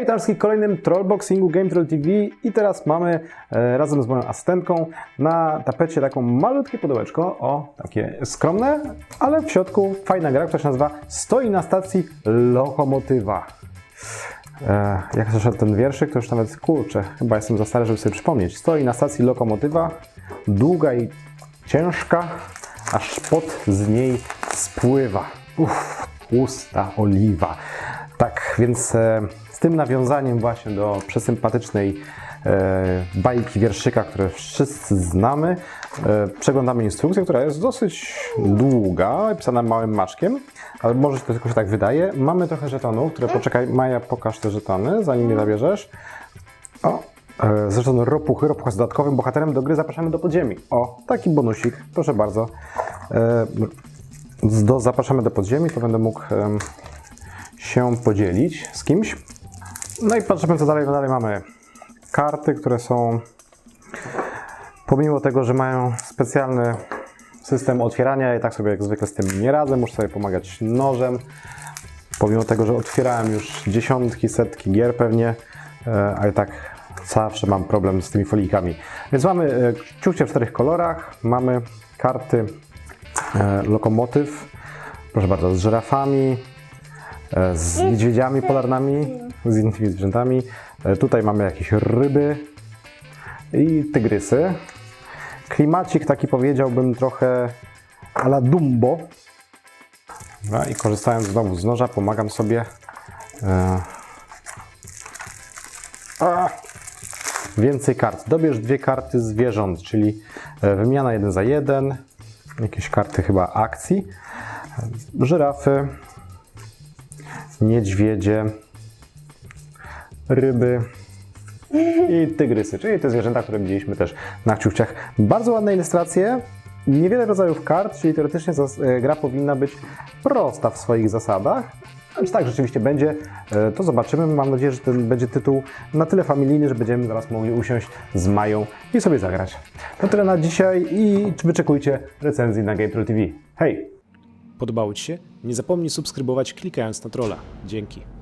witam wszystkich w kolejnym Trollboxingu Game Troll TV i teraz mamy e, razem z moją asystentką na tapecie taką malutkie pudełeczko, o, takie skromne, ale w środku fajna gra, która się nazywa Stoi na stacji Lokomotywa. E, jak zaszedł ten wierszyk, to już nawet kurczę, chyba jestem za stary, żeby sobie przypomnieć. Stoi na stacji lokomotywa, długa i ciężka, aż pot z niej spływa. Uff, tłusta oliwa. Tak, więc e, tym nawiązaniem właśnie do przesympatycznej e, bajki wierszyka, które wszyscy znamy, e, przeglądamy instrukcję, która jest dosyć długa, pisana małym maczkiem, ale może to tylko się tak wydaje. Mamy trochę żetonów, które poczekaj, Maja, pokaż te żetony, zanim je zabierzesz. O, e, zresztą ropuchy, ropucha z dodatkowym bohaterem do gry zapraszamy do podziemi. O, taki bonusik, proszę bardzo. Do, zapraszamy do podziemi, to będę mógł się podzielić z kimś. No i patrzymy co dalej, no dalej mamy karty, które są pomimo tego, że mają specjalny system otwierania, ja i tak sobie jak zwykle z tym nie radzę, muszę sobie pomagać nożem. Pomimo tego, że otwierałem już dziesiątki, setki gier pewnie, e, ale tak zawsze mam problem z tymi folijkami. Więc mamy e, ciuchcie w czterech kolorach, mamy karty e, lokomotyw, proszę bardzo, z żyrafami, z niedźwiedziami polarnymi, z innymi zwierzętami. E, Tutaj mamy jakieś ryby i tygrysy. Klimacik taki powiedziałbym trochę a Dumbo. Dobra, I korzystając znowu z noża, pomagam sobie. E... A! Więcej kart. Dobierz dwie karty zwierząt, czyli e, wymiana jeden za jeden. Jakieś karty chyba akcji. Żyrafy, niedźwiedzie, ryby i tygrysy, czyli te zwierzęta, które widzieliśmy też na kciukciach. Bardzo ładne ilustracje, niewiele rodzajów kart, czyli teoretycznie e, gra powinna być prosta w swoich zasadach. Czy tak rzeczywiście będzie, e, to zobaczymy. Mam nadzieję, że ten będzie tytuł na tyle familijny, że będziemy zaraz mogli usiąść z Mają i sobie zagrać. To tyle na dzisiaj i wyczekujcie recenzji na GamePro TV. Hej! Podobało Ci się? Nie zapomnij subskrybować klikając na trolla. Dzięki.